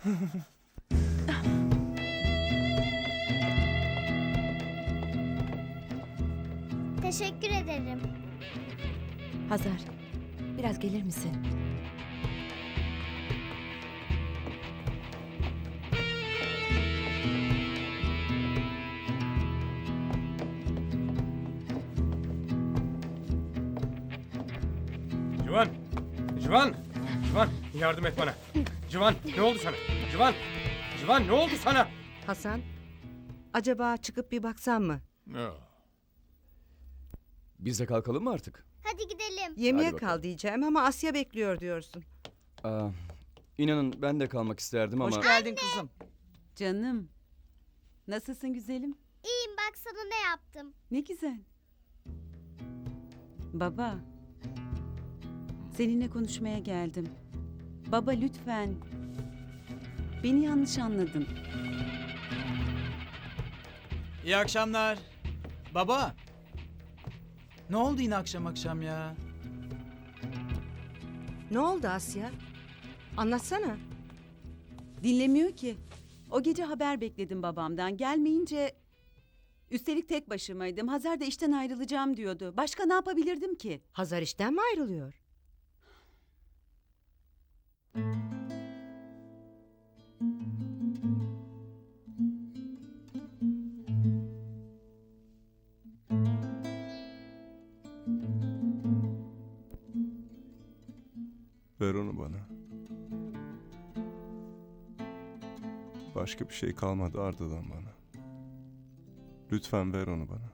Teşekkür ederim. Hazar, biraz gelir misin? Civan! Civan! Civan yardım et bana. Civan ne oldu sana? Civan! Civan ne oldu sana? Hasan, acaba çıkıp bir baksan mı? Biz de kalkalım mı artık? Hadi gidelim. Yemeğe Hadi bakalım. kal diyeceğim ama Asya bekliyor diyorsun. Aa, inanın ben de kalmak isterdim ama... Hoş geldin kızım. Canım. Nasılsın güzelim? İyiyim bak sana ne yaptım. Ne güzel. Baba. Seninle konuşmaya geldim. Baba lütfen. Beni yanlış anladın. İyi akşamlar. Baba. Ne oldu yine akşam akşam ya? Ne oldu Asya? Anlatsana. Dinlemiyor ki. O gece haber bekledim babamdan. Gelmeyince... Üstelik tek başımaydım. Hazar da işten ayrılacağım diyordu. Başka ne yapabilirdim ki? Hazar işten mi ayrılıyor? Ver onu bana. Başka bir şey kalmadı Arda'dan bana. Lütfen ver onu bana.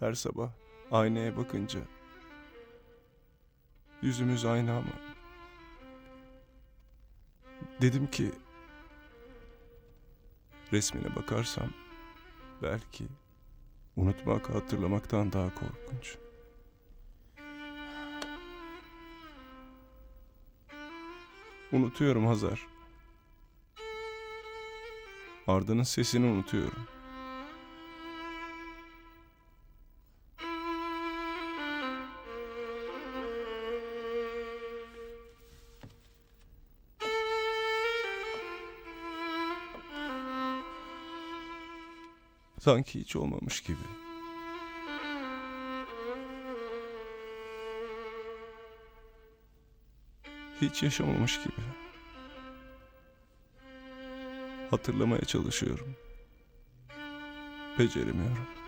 Her sabah aynaya bakınca yüzümüz aynı ama dedim ki resmine bakarsam belki unutmak hatırlamaktan daha korkunç. Unutuyorum Hazar. Arda'nın sesini unutuyorum. Sanki hiç olmamış gibi. Hiç yaşamamış gibi. Hatırlamaya çalışıyorum. Beceremiyorum.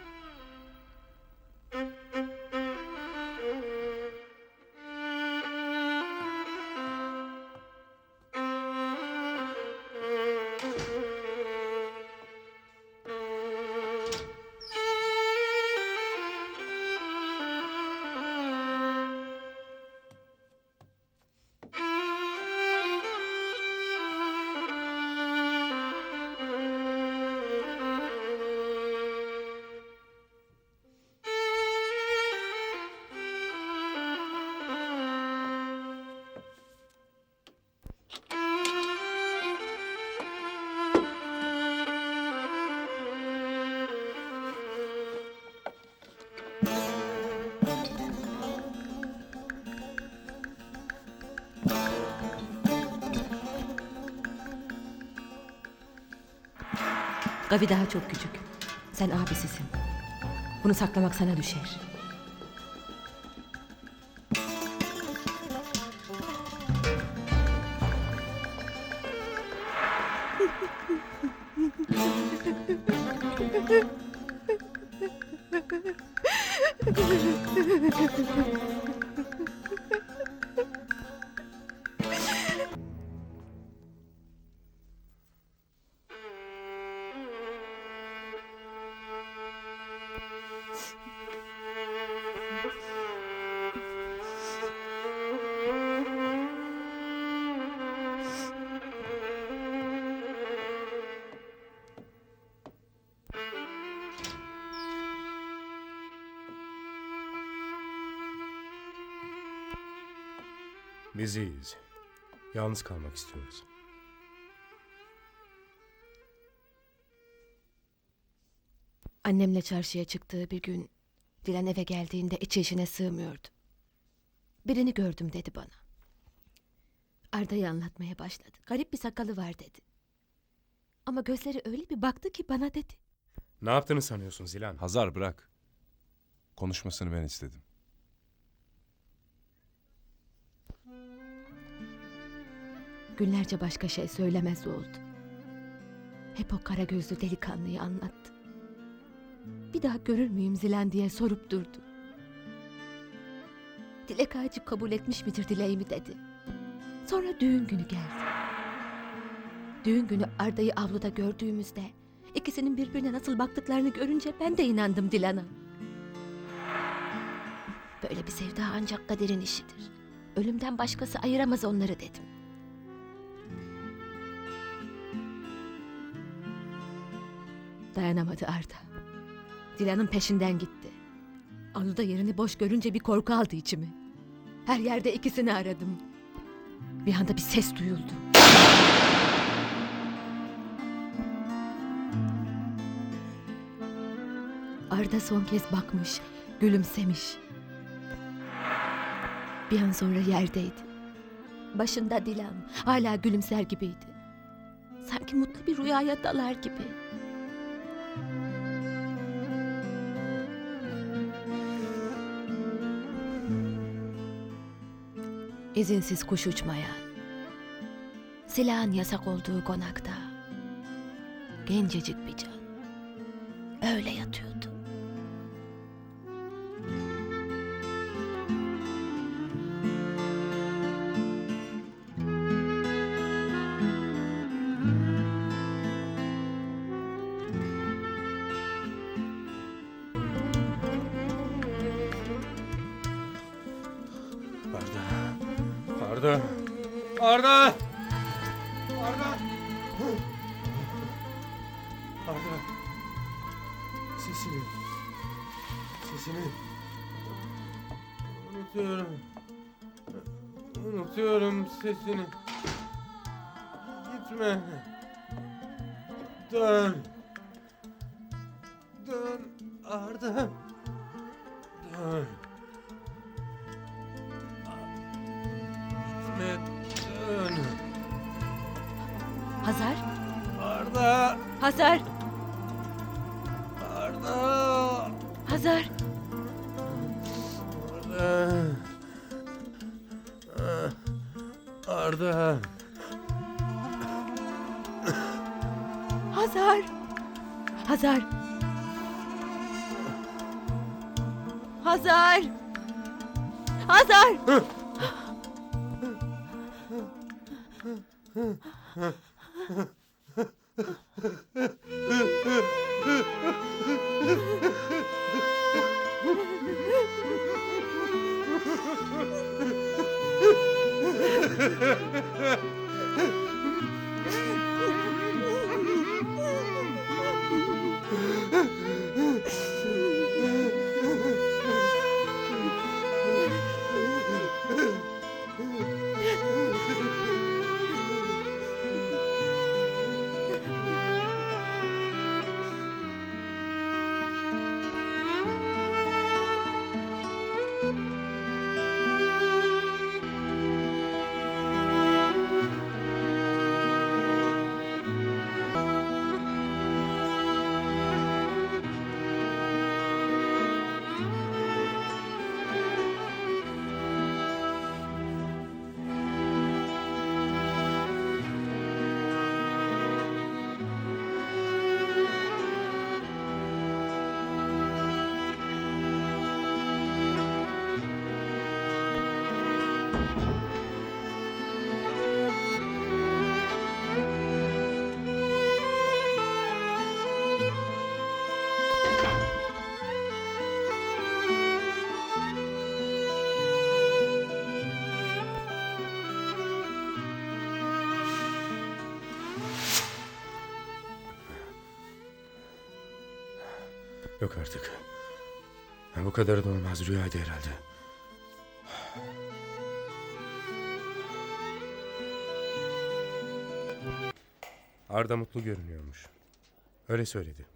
Gavi daha çok küçük. Sen abisisin. Bunu saklamak sana düşer. olur. Biziyiz. Yalnız kalmak istiyoruz. Annemle çarşıya çıktığı bir gün Dilan eve geldiğinde iç içine sığmıyordu. Birini gördüm dedi bana. Arda'yı anlatmaya başladı. Garip bir sakalı var dedi. Ama gözleri öyle bir baktı ki bana dedi. Ne yaptığını sanıyorsun Zilan? Hazar bırak. Konuşmasını ben istedim. Günlerce başka şey söylemez oldu. Hep o kara gözlü delikanlıyı anlattı. Bir daha görür müyüm Zilan diye sorup durdu. Dilek ağacı kabul etmiş midir dileğimi dedi. Sonra düğün günü geldi. Düğün günü Arda'yı avluda gördüğümüzde ikisinin birbirine nasıl baktıklarını görünce ben de inandım Dilan'a. Böyle bir sevda ancak kaderin işidir. Ölümden başkası ayıramaz onları dedim. Dayanamadı Arda. Dilan'ın peşinden gitti. Avluda yerini boş görünce bir korku aldı içimi. Her yerde ikisini aradım. Bir anda bir ses duyuldu. Arda son kez bakmış, gülümsemiş. Bir an sonra yerdeydi. Başında Dilan, hala gülümser gibiydi. Sanki mutlu bir rüyaya dalar gibi. İzinsiz kuş uçmayan, silahın yasak olduğu konakta, gencecik bir Arda. Arda. Arda. Arda. Sesini. Sesini. Unutuyorum. Unutuyorum sesini. Gitme. Dön. Dön Arda. Dön. Hazar, Arda. Hazar. Arda. Arda. Hazar. Hazar. Hazar. Hazar. Yok artık. Bu kadar da olmaz rüyaydı herhalde. Arda mutlu görünüyormuş. Öyle söyledi.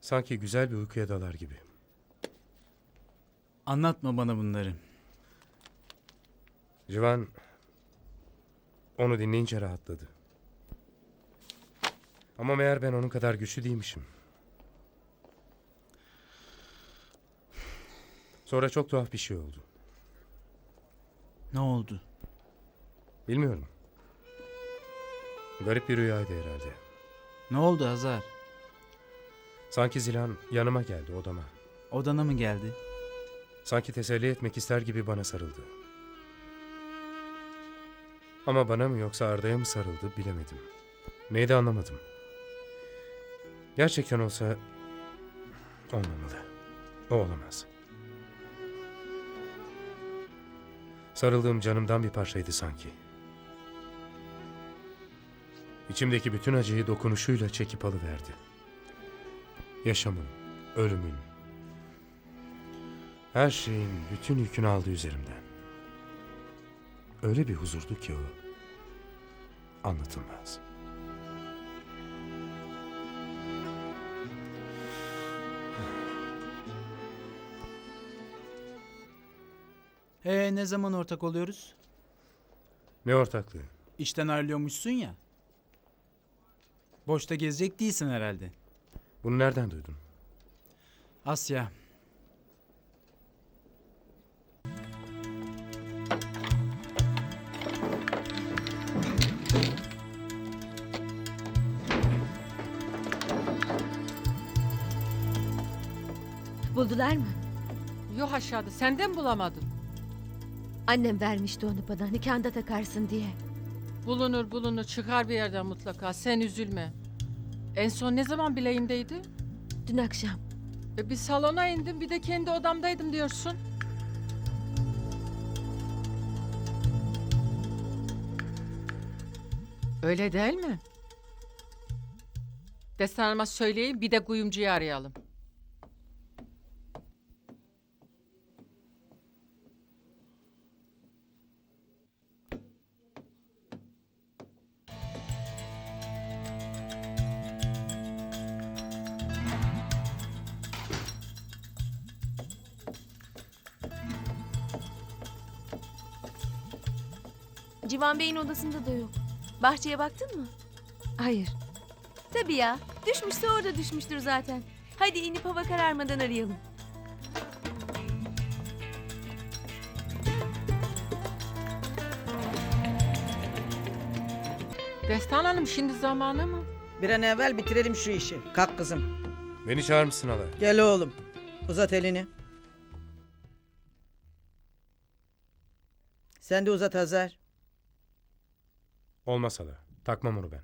Sanki güzel bir uykuya dalar gibi. Anlatma bana bunları. Civan onu dinleyince rahatladı. Ama meğer ben onun kadar güçlü değilmişim. Sonra çok tuhaf bir şey oldu. Ne oldu? Bilmiyorum. Garip bir rüyaydı herhalde. Ne oldu Hazar? Sanki Zilan yanıma geldi odama. Odana mı geldi? Sanki teselli etmek ister gibi bana sarıldı. Ama bana mı yoksa Arda'ya mı sarıldı bilemedim. Neydi anlamadım. Gerçekten olsa olmamalı. O olamaz. Sarıldığım canımdan bir parçaydı sanki. İçimdeki bütün acıyı dokunuşuyla çekip alıverdi. Yaşamın, ölümün, her şeyin bütün yükünü aldı üzerimden. Öyle bir huzurdu ki o. Anlatılmaz. Ee ne zaman ortak oluyoruz? Ne ortaklığı? İşten ayrılıyormuşsun ya. Boşta gezecek değilsin herhalde. Bunu nereden duydun? Asya. Buldular mı? Yok aşağıda. Senden bulamadın. Annem vermişti onu bana nikahında takarsın diye. Bulunur bulunur. Çıkar bir yerden mutlaka. Sen üzülme. En son ne zaman bileğimdeydi? Dün akşam. E, bir salona indim bir de kendi odamdaydım diyorsun. Öyle değil mi? Destan Hanım'a söyleyeyim bir de kuyumcuyu arayalım. Civan Bey'in odasında da yok. Bahçeye baktın mı? Hayır. Tabii ya. Düşmüşse orada düşmüştür zaten. Hadi inip hava kararmadan arayalım. Destan Hanım şimdi zamanı mı? Bir an evvel bitirelim şu işi. Kalk kızım. Beni çağırmışsın hala. Gel oğlum. Uzat elini. Sen de uzat Hazar. Olmaz hala. Takmam onu ben.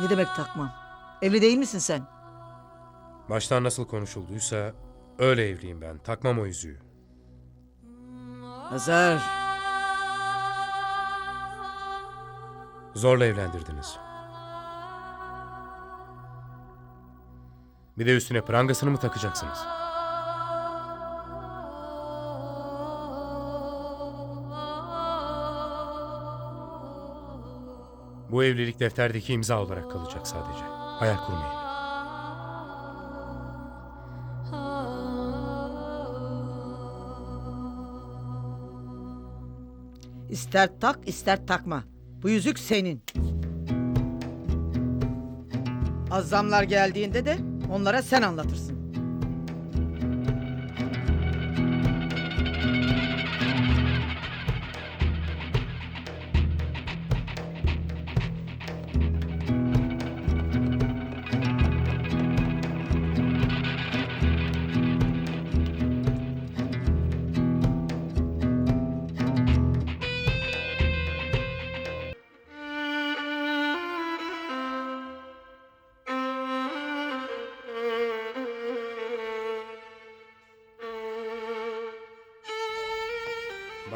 Ne demek takmam? Evli değil misin sen? Baştan nasıl konuşulduysa öyle evliyim ben. Takmam o yüzüğü. Hazar. Zorla evlendirdiniz. Bir de üstüne prangasını mı takacaksınız? Bu evlilik defterdeki imza olarak kalacak sadece. Hayal kurmayın. İster tak ister takma. Bu yüzük senin. Az zamlar geldiğinde de onlara sen anlatırsın.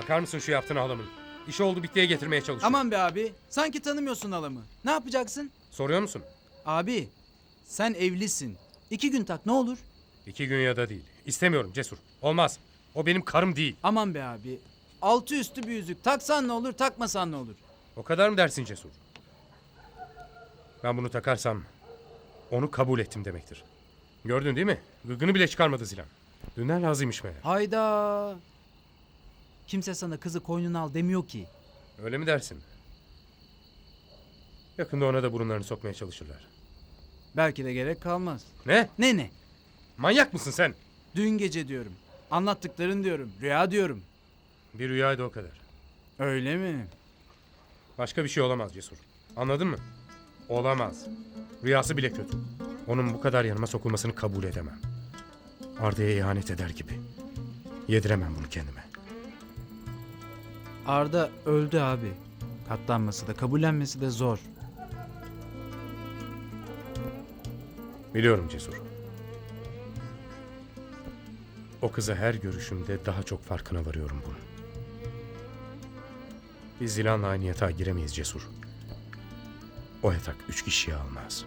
Bakar mısın şu yaptığın halamın? İşi oldu bittiye getirmeye çalışıyor. Aman be abi. Sanki tanımıyorsun halamı. Ne yapacaksın? Soruyor musun? Abi sen evlisin. İki gün tak ne olur? İki gün ya da değil. İstemiyorum Cesur. Olmaz. O benim karım değil. Aman be abi. Altı üstü bir yüzük. Taksan ne olur, takmasan ne olur? O kadar mı dersin Cesur? Ben bunu takarsam onu kabul ettim demektir. Gördün değil mi? Gıgını bile çıkarmadı Zilan. Dünden razıymış meğer. Hayda. Kimse sana kızı koynuna al demiyor ki. Öyle mi dersin? Yakında ona da burunlarını sokmaya çalışırlar. Belki de gerek kalmaz. Ne? Ne ne? Manyak mısın sen? Dün gece diyorum. Anlattıkların diyorum. Rüya diyorum. Bir rüyaydı o kadar. Öyle mi? Başka bir şey olamaz Cesur. Anladın mı? Olamaz. Rüyası bile kötü. Onun bu kadar yanıma sokulmasını kabul edemem. Arda'ya ihanet eder gibi. Yediremem bunu kendime. Arda öldü abi. Katlanması da kabullenmesi de zor. Biliyorum Cesur. O kıza her görüşümde daha çok farkına varıyorum bunun. Biz Zilan'la aynı yatağa giremeyiz Cesur. O yatak üç kişiyi almaz.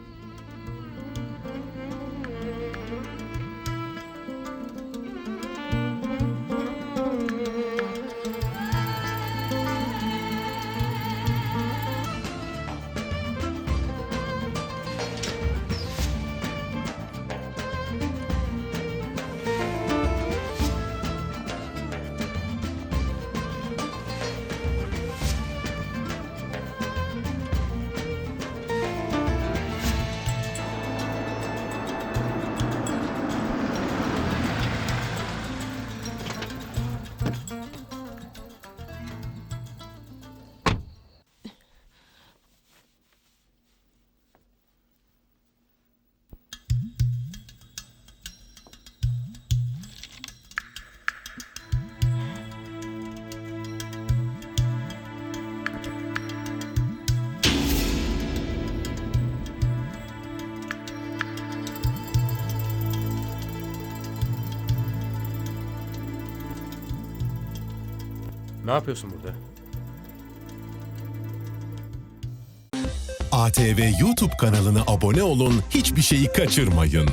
Ne yapıyorsun burada? ATV YouTube kanalına abone olun, hiçbir şeyi kaçırmayın.